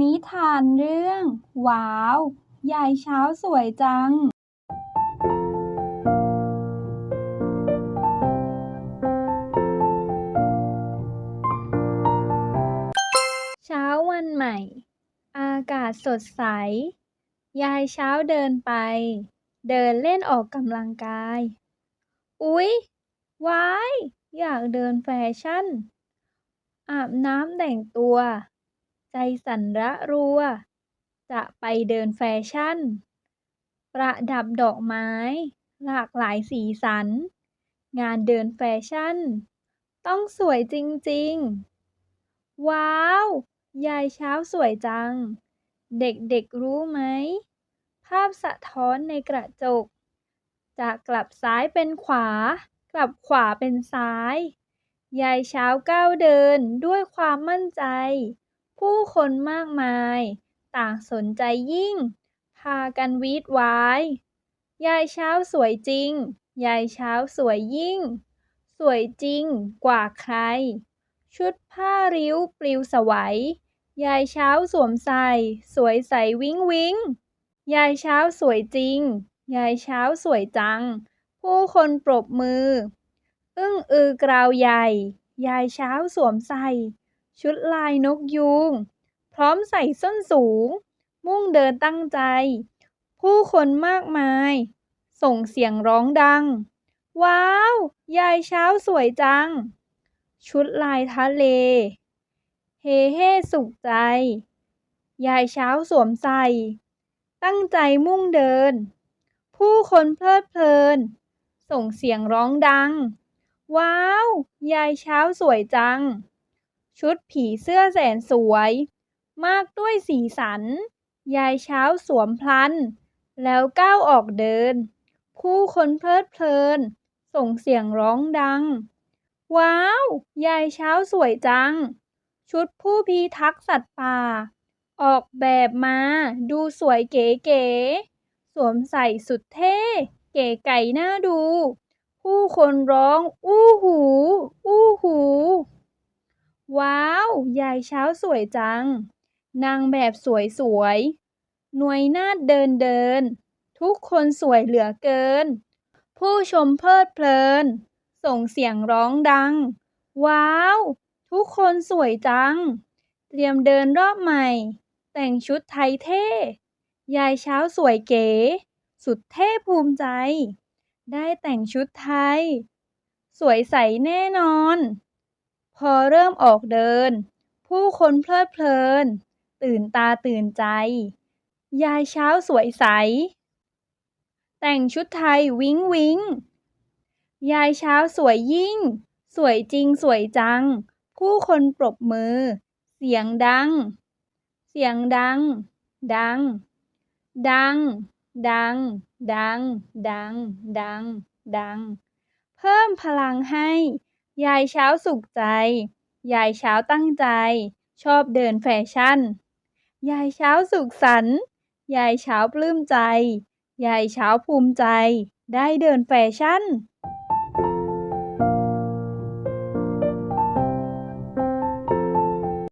นิทานเรื่อง ว้าว ยายเช้าสวยจัง เช้าวันใหม่ อากาศสดใส ยายเช้าเดินไป เดินเล่นออกกำลังกาย อุ๊ย ว้าย อยากเดินแฟชั่น อาบน้ำแต่งตัว ใจสั่นระรัว จะไปเดินแฟชั่น ประดับดอกไม้ หลากหลายสีสัน งานเดินแฟชั่น ต้องสวยจริง ๆ ว้าว ยายเช้าสวยจัง เด็กๆรู้ไหม ภาพสะท้อนในกระจก จะกลับซ้ายเป็นขวา กลับขวาเป็นซ้าย ยายเช้าก้าวเดินด้วยความมั่นใจ ผู้คนมากมาย ต่างสนใจยิ่ง พากันวีดว้าย ยายเช้าสวยจริง ยายเช้าสวยยิ่ง สวยจริงกว่าใคร ชุดผ้าริ้วปลิวสวัย ยายเช้าสวมใส่ สวยใสวิ้งวิ้ง ยายเช้าสวยจริง ยายเช้าสวยจัง ผู้คนปรบมือ อึ้งอือกราวใหญ่ ยายเช้าสวมใส่ ชุดลายนกยูง พร้อมใส่ส้นสูง มุ่งเดินตั้งใจ ผู้คนมากมาย ส่งเสียงร้องดัง ว้าว ยายเช้าสวยจัง ชุดลายทะเล เฮเฮสุขใจ ยายเช้าสวมใส่ ตั้งใจมุ่งเดิน ผู้คนเพลิดเพลิน ส่งเสียงร้องดัง ว้าว ยายเช้าสวยจัง ชุดผีเสื้อแสนสวย มากด้วยสีสัน ยายเช้าสวมพลัน แล้วก้าวออกเดิน ผู้คนเพลิดเพลิน ส่งเสียงร้องดัง ว้าว ยายเช้าสวยจัง ชุดผู้พิทักษ์สัตว์ป่า ออกแบบมาดูสวยเก๋ๆ สวมใส่สุดเท่ เก๋ไก๋น่าดู ผู้คนร้อง อู้หู อู้หู ว้าว ยายเช้าสวยจัง นางแบบสวยสวยหน่วยนาฏเดินเดิน ทุกคนสวยเหลือเกิน ผู้ชมเพลิดเพลิน ส่งเสียงร้องดัง ว้าว ทุกคนสวยจัง เตรียมเดินรอบใหม่ แต่งชุดไทยเท่ ยายเช้าสวยเก๋ สุดเท่ภูมิใจ ได้แต่งชุดไทย สวยใสแน่นอน พอเริ่มออกเดิน ผู้คนเพลิดเพลิน ตื่นตาตื่นใจ ยายเช้าสวยใส แต่งชุดไทยวิ้งวิ้งยายเช้าสวยยิ่ง สวยจริงสวยจัง ผู้คนปรบมือ เสียงดัง เสียงดัง ดัง ดัง ดัง ดัง ดัง ดัง ดัง เพิ่มพลังให้ ยายเช้าสุขใจ ยายเช้าตั้งใจ ชอบเดินแฟชั่น ยายเช้าสุขสันต์ ยายเช้าปลื้มใจ ยายเช้าภูมิใจ ได้เดินแฟชั่น